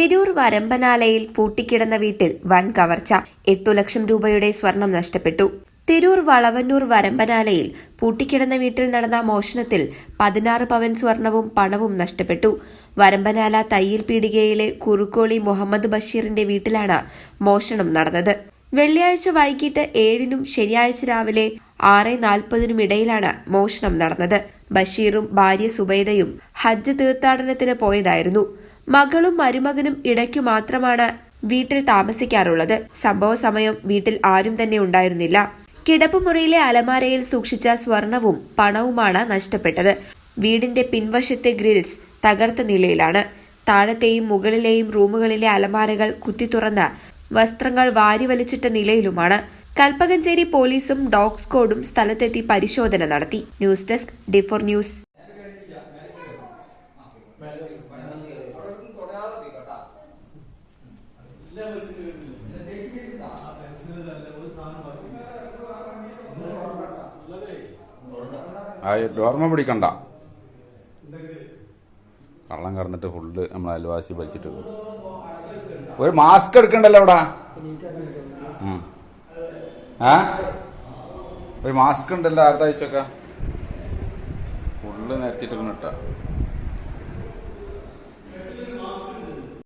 തിരൂർ വരമ്പനാലയിൽ പൂട്ടിക്കിടന്ന വീട്ടിൽ വൻ കവർച്ച. എട്ടു ലക്ഷം രൂപയുടെ സ്വർണം നഷ്ടപ്പെട്ടു. തിരൂർ വളവന്നൂർ വരമ്പനാലയിൽ പൂട്ടിക്കിടന്ന വീട്ടിൽ നടന്ന മോഷണത്തിൽ പതിനാറ് പവൻ സ്വർണവും പണവും നഷ്ടപ്പെട്ടു. വരമ്പനാല തയ്യിൽ പീടികയിലെ കുറുക്കോളി മുഹമ്മദ് ബഷീറിന്റെ വീട്ടിലാണ് മോഷണം നടന്നത്. വെള്ളിയാഴ്ച വൈകിട്ട് ഏഴിനും ശനിയാഴ്ച രാവിലെ ആറ് നാൽപ്പതിനും ഇടയിലാണ് മോഷണം നടന്നത്. ബഷീറും ഭാര്യ സുബൈദയും ഹജ്ജ് തീർത്ഥാടനത്തിന് പോയതായിരുന്നു. മകളും മരുമകനും ഇടയ്ക്കു മാത്രമാണ് വീട്ടിൽ താമസിക്കാറുള്ളത്. സംഭവ സമയം വീട്ടിൽ ആരും തന്നെ ഉണ്ടായിരുന്നില്ല. കിടപ്പുമുറിയിലെ അലമാരയിൽ സൂക്ഷിച്ച സ്വർണവും പണവുമാണ് നഷ്ടപ്പെട്ടത്. വീടിന്റെ പിൻവശത്തെ ഗ്രിൽസ് തകർത്ത നിലയിലാണ്. താഴത്തെയും മുകളിലെയും റൂമുകളിലെ അലമാരകൾ കുത്തി വസ്ത്രങ്ങൾ വാരി വലിച്ചിട്ട നിലയിലുമാണ്. കൽപ്പകഞ്ചേരി പോലീസും ഡോഗ് സ്ക്വാഡും സ്ഥലത്തെത്തി പരിശോധന നടത്തി. News desk D four news. ഓർമ്മ പിടിക്കണ്ട. കള്ളം കറന്നിട്ട് ഫുള്ള് നമ്മൾ അയൽവാസി വലിച്ചിട്ട് ഒരു മാസ്ക് എടുക്കണ്ടല്ലോ അവിടെ? ആ? ഒരു മാസ്ക് ഉണ്ടല്ലോ ആർദ്ദ വെച്ചൊക്കെ? ഫുള്ള് നിരത്തിട്ട് കേട്ടാ